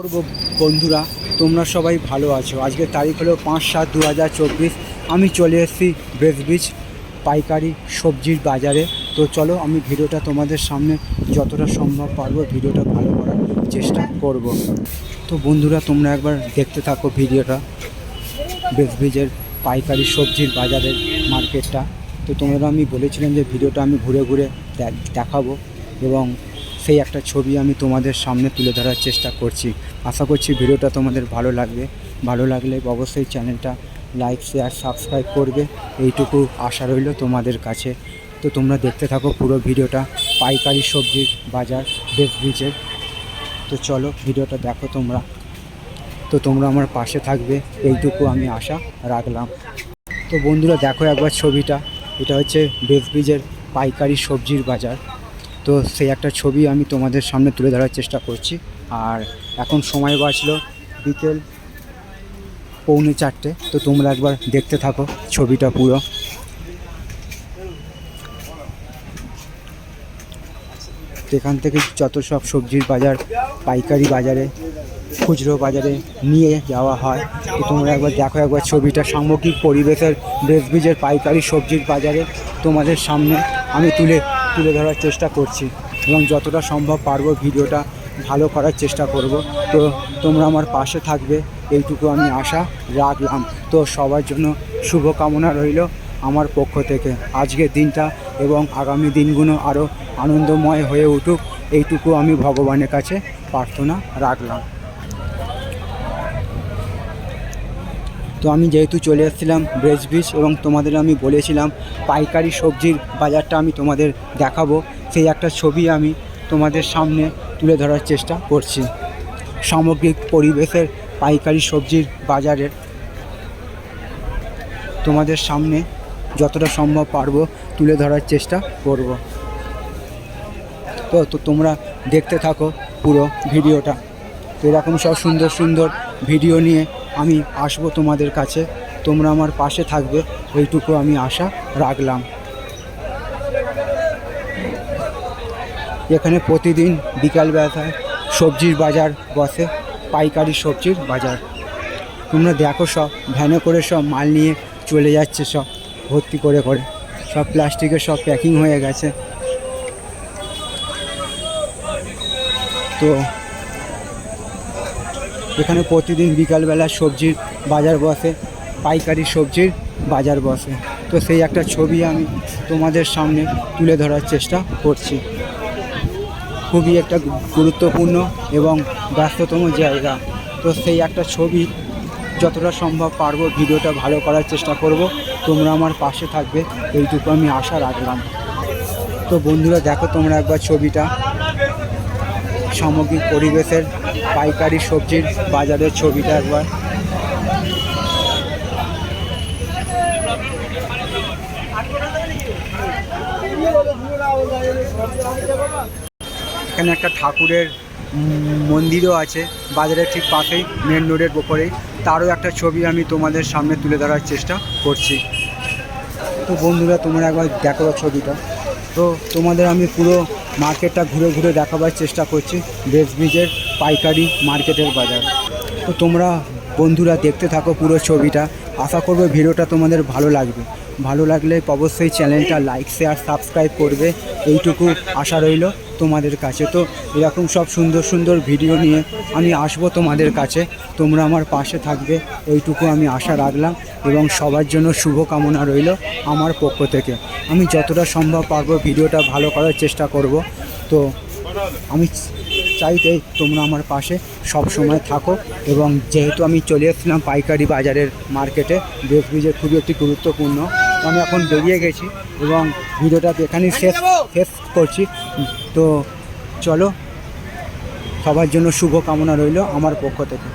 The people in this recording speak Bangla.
করব বন্ধুরা, তোমরা সবাই ভালো আছো। আজকের তারিখ হলো পাঁচ সাত দু হাজার চব্বিশ। আমি চলে এসেছি ব্রেসবিচ পাইকারি সবজির বাজারে। তো চলো আমি ভিডিওটা তোমাদের সামনে যতটা সম্ভব পারব ভিডিওটা ভালো করার চেষ্টা করব। তো বন্ধুরা, তোমরা একবার দেখতে থাকো ভিডিওটা। ব্রেসবিচের পাইকারি সবজির বাজারের মার্কেটটা। তো তোমরা আমি বলেছিলাম যে ভিডিওটা আমি ঘুরে ঘুরে দেখাবো এবং সেই একটা ছবি আমি তোমাদের সামনে তুলে ধরার চেষ্টা করছি। আশা করছি ভিডিওটা তোমাদের ভালো লাগবে। ভালো লাগলে অবশ্যই চ্যানেলটা লাইক, শেয়ার, সাবস্ক্রাইব করবে। এইটুকু আশা রইল তোমাদের কাছে। তো তোমরা দেখতে থাকো পুরো ভিডিওটা। পাইকারি সবজির বাজার, বেশ ব্রিজের তো চলো ভিডিওটা দেখো তোমরা। তো তোমরা আমার পাশে থাকবে। এইটুকু আমি আশা রাখলাম। তো বন্ধুরা দেখো একবার ছবিটা। এটা হচ্ছে বেস ব্রিজের পাইকারি সবজির বাজার। তো সেই একটা ছবি আমি তোমাদের সামনে তুলে ধরার চেষ্টা করছি। আর এখন সময় বাঁচলো বিকেল পৌনে চারটে, তো তোমরা একবার দেখতে থাকো ছবিটা পুরো। এখান থেকে যত সব সবজির বাজার, পাইকারি বাজারে, খুচরো বাজারে নিয়ে যাওয়া হয়। তো তোমরা একবার দেখো একবার ছবিটা। সামগ্রিক পরিবেশের ব্রেসবিজের পাইকারি সবজির বাজারে তোমাদের সামনে আমি তুলে তুলে ধরার চেষ্টা করছি এবং যতটা সম্ভব পারব ভিডিওটা ভালো করার চেষ্টা করব। তো তোমরা আমার পাশে থাকবে, এইটুকু আমি আশা রাখলাম। তো সবার জন্য শুভকামনা রইল আমার পক্ষ থেকে। আজকের দিনটা এবং আগামী দিনগুলো আরও আনন্দময় হয়ে উঠুক, এইটুকু আমি ভগবানের কাছে প্রার্থনা রাখলাম। তো আমি যেহেতু চলে এসেছিলাম ব্রেজ বিচ এবং তোমাদের আমি বলেছিলাম পাইকারি সবজির বাজারটা আমি তোমাদের দেখাবো, সেই একটা ছবি আমি তোমাদের সামনে তুলে ধরার চেষ্টা করছি। সামগ্রিক পরিবেশের পাইকারি সবজির বাজারের তোমাদের সামনে যতটা সম্ভব পারব তুলে ধরার চেষ্টা করব। তো তো তোমরা দেখতে থাকো পুরো ভিডিওটা। তো এরকম সব সুন্দর সুন্দর ভিডিও নিয়ে আমি আসব তোমাদের কাছে। তোমরা আমার পাশে থাকবে। ওইটুকু আমি আশা রাখলাম। এখানে প্রতিদিন বিকালবেলায় সবজির বাজার বসে, পাইকারি সবজির বাজার। তোমরা দেখো সব, ভ্যানে করে সব মাল নিয়ে চলে যাচ্ছে সব, ভর্তি করে করে। সব প্লাস্টিকের সব প্যাকিং হয়ে গেছে। তো এখানে প্রতিদিন বিকালবেলা সবজির বাজার বসে পাইকারি সবজির বাজার বসে। তো সেই একটা ছবি আমি তোমাদের সামনে তুলে ধরার চেষ্টা করছি। খুবই একটা গুরুত্বপূর্ণ এবং ব্যস্ততম জায়গা। তো সেই একটা ছবি যতটা সম্ভব পারব ভিডিওটা ভালো করার চেষ্টা করব। তোমরা আমার পাশে থাকবে, এইটুকু আমি আশা রাখলাম। তো বন্ধুরা, দেখো তোমরা একবার ছবিটা। সামগ্রিক পরিবেশের পাইকারি সবজির বাজারের ছবিটা একবার। এখানে একটা ঠাকুরের মন্দিরও আছে, বাজারের ঠিক পাশেই মেন রোডের ওপরেই। তারও একটা ছবি আমি তোমাদের সামনে তুলে ধরার চেষ্টা করছি। তো বন্ধুরা, তোমরা একবার দেখো ছবিটা। তো তোমাদের আমি পুরো মার্কেটটা ঘুরে ঘুরে দেখাবার চেষ্টা করছি বেস ব্রিজের পাইকারি মার্কেটের বাজার। তো তোমরা বন্ধুরা দেখতে থাকো পুরো ছবিটা। আশা করব ভিডিওটা তোমাদের ভালো লাগবে। ভালো লাগলে অবশ্যই চ্যানেলটা লাইক, শেয়ার, সাবস্ক্রাইব করবে। এইটুকু আশা রইল তোমাদের কাছে। তো এরকম সব সুন্দর সুন্দর ভিডিও নিয়ে আমি আসব তোমাদের কাছে। তোমরা আমার পাশে থাকবে। এইটুকু আমি আশা রাখলাম এবং সবার জন্য শুভ কামনা রইল আমার পক্ষ থেকে। আমি যতটা সম্ভব পারব ভিডিওটা ভালো করার চেষ্টা করব। তো আমি চাইতে তোমরা আমার পাশে সব সময় থাকো এবং যেহেতু আমি চলে এসেছিলাম পাইকারি বাজারের মার্কেটে বেশ ব্রিজে খুবই একটি গুরুত্বপূর্ণ। আমি এখন বেরিয়ে গেছি এবং ভিডিওটা এখানেই শেষ শেষ করছি। তো চলো সবার জন্য শুভ কামনা রইল আমার পক্ষ থেকে।